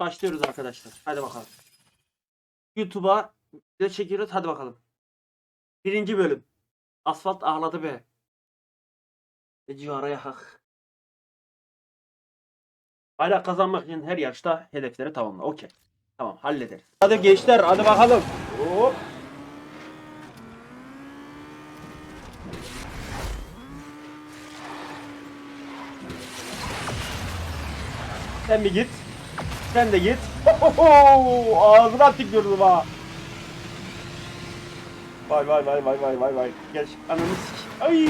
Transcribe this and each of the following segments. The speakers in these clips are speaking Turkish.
Başlıyoruz arkadaşlar. Hadi bakalım. YouTube'a video çekiyoruz. Hadi bakalım. Birinci bölüm. Asfalt ağladı be. Eci araya hak. Bayrak kazanmak için her yarışta hedefleri tamamla. Okey. Tamam hallederiz. Hadi gençler hadi bakalım. Hop. Sen bir git. Sen de git. Ohoho! Ağzına tükürdüm ha. Vay vay vay vay vay vay vay. Gel ananı sik. Ay!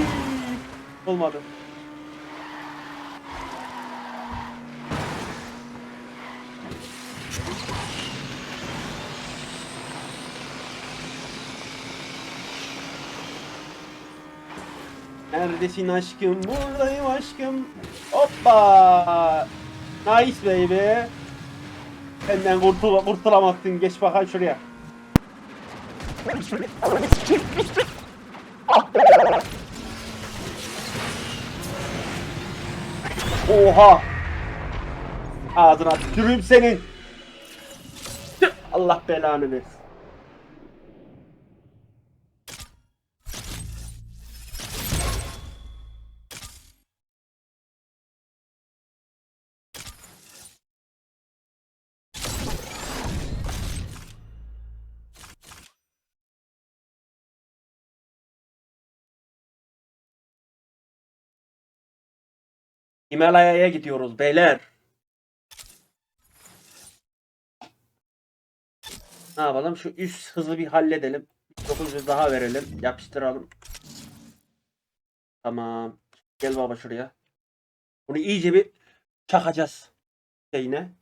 Olmadı. Neredesin aşkım? Buradayım aşkım. Hoppa! Nice baby. Benden kurtul kurtulamazsın. Geç bakalım şuraya. Oha! Ağzına tüküreyim senin. Allah belanı versin. Himalaya'ya gidiyoruz beyler. Ne yapalım? Şu üst hızlı bir halledelim. 900 daha verelim. Yapıştıralım. Tamam. Gel baba şuraya. Bunu iyice bir çakacağız. Şeyine.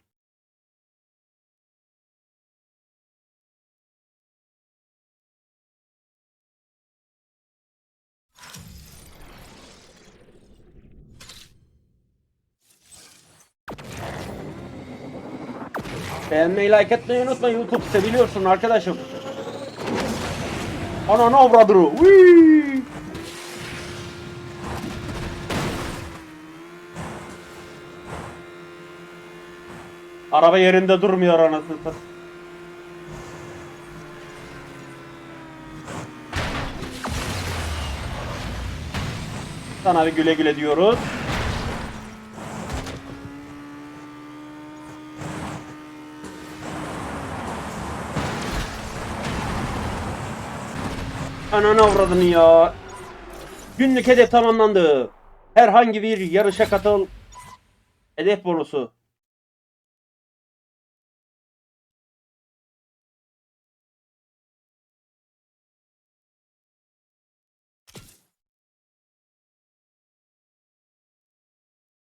Beğenmeyi, like etmeyi unutma YouTube seviliyorsun arkadaşım. Ananı avradını. Whee! Araba yerinde durmuyor anasını satayım. Sana bir güle güle diyoruz. Ananı avradını ya. Günlük hedef tamamlandı. Herhangi bir yarışa katıl. Hedef bonusu.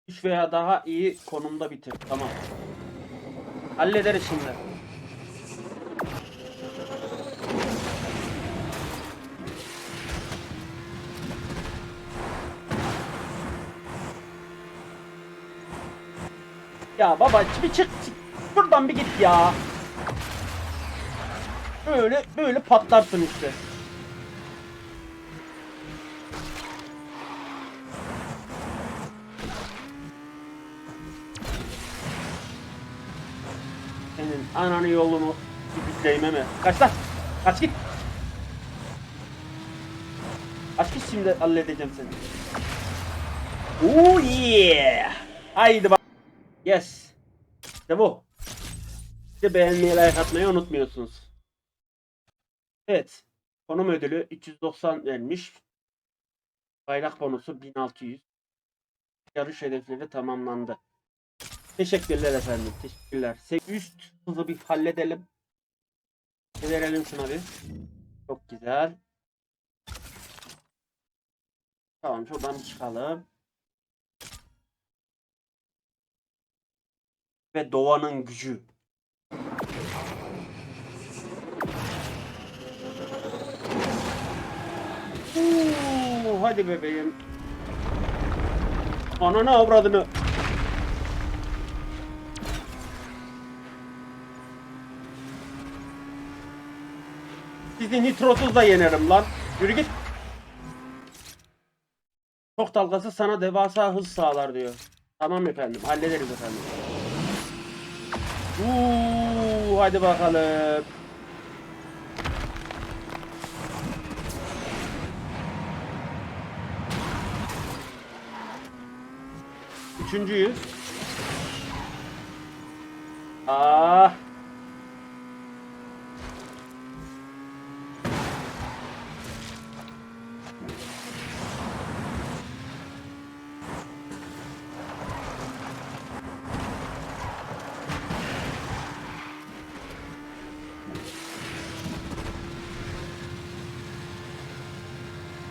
Üç veya daha iyi konumda bitir. Tamam. Hallederiz şimdi. Ya baba bir çık, çık. Buradan bir git ya. Böyle böyle patlarsın işte. Senin ananı yolunu bir mi? Kaç lan. Kaç git. Kaç git şimdi halledeceğim seni. Oh yeah. Haydi bak. Yes. İşte bu. İşte beğenmeyi, like atmayı unutmuyorsunuz. Evet. Konum ödülü 390 vermiş. Bayrak bonusu 1600. Yarış hedefleri tamamlandı. Teşekkürler efendim. Teşekkürler. Üst hızı bir halledelim. Verelim şuna bir. Çok güzel. Tamam şuradan çıkalım. Ve doğanın gücü. Oo, hadi bebeğim. Ananı avradını. Sizi nitrosuz da yenerim lan. Yürü git. Çok dalgası sana devasa hız sağlar diyor. Tamam efendim hallederiz efendim. Uuu, hadi bakalım. Üçüncüyüz. Ah.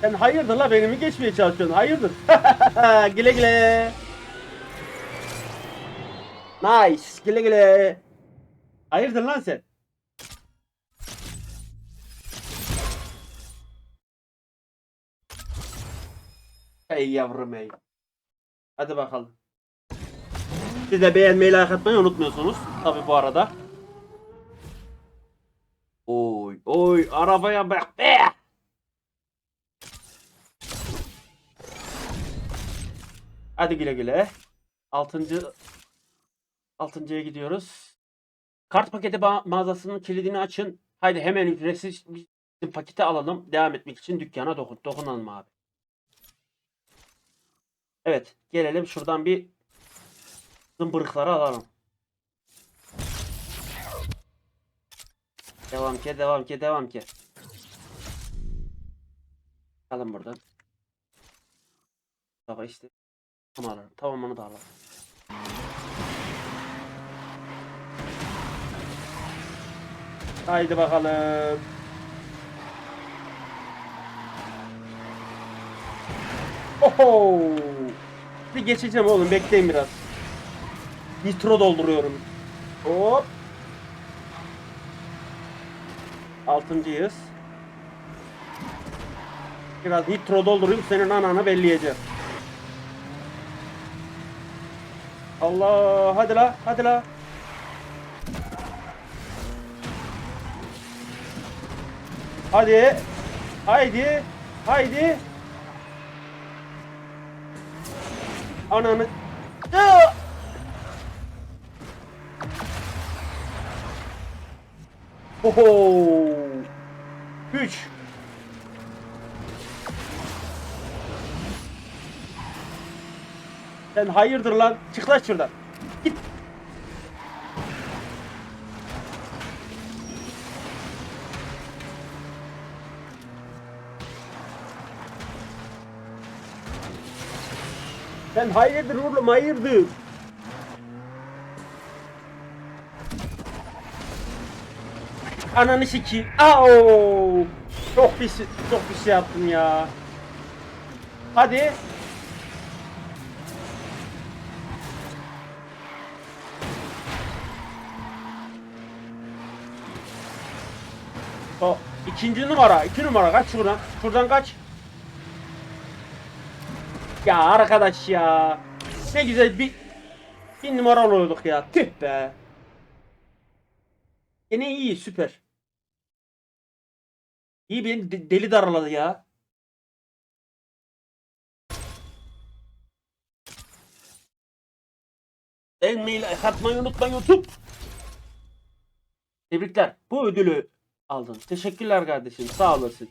Sen hayırdır la beni mi geçmeye çalışıyorsun? Hayırdır? güle güle. Nice. Güle güle. Hayırdır lan sen? Ey yavrum ey. Hadi bakalım. Siz de beğenmeyi, like atmayı unutmuyorsunuz. Tabi bu arada. Oy oy arabaya bak be. Hadi güle güle. Altıncı Altıncıya gidiyoruz. Kart paketi mağazasının kilidini açın. Haydi hemen ücretsiz bir paketi alalım. Devam etmek için dükkana dokun. Dokunalım abi. Evet. Gelelim şuradan bir zımbırıkları alalım. Devam ki, devam ki, devam ki. Alın buradan. Baba işte. Tamam alalım. Tamamını da alalım. Haydi bakalım. Oho! Bir geçeceğim oğlum bekleyin biraz. Nitro dolduruyorum. Hop. Altıncıyız. Biraz nitro doldurayım senin ananı belleyeceğim. Allah hadi la hadi la. Hadi. Haydi. Haydi. Ananı. Oho. Güç. Sen hayırdır lan? Çık lan şuradan. Git. Sen hayırdır oğlum hayırdır. Ananı sikeyim. Au! Çok şey, çok bir şey yaptım ya. Hadi. O ikinci numara, iki numara kaç şuradan. Şuradan kaç. Ya arkadaş ya. Ne güzel bir bir numara oluyorduk ya. Tüh be. Yine iyi süper. İyi beni de- deli daraladı ya. Beğenmeyi like atmayı unutmayın YouTube. Tebrikler. Bu ödülü aldın. Teşekkürler kardeşim. Sağ olasın.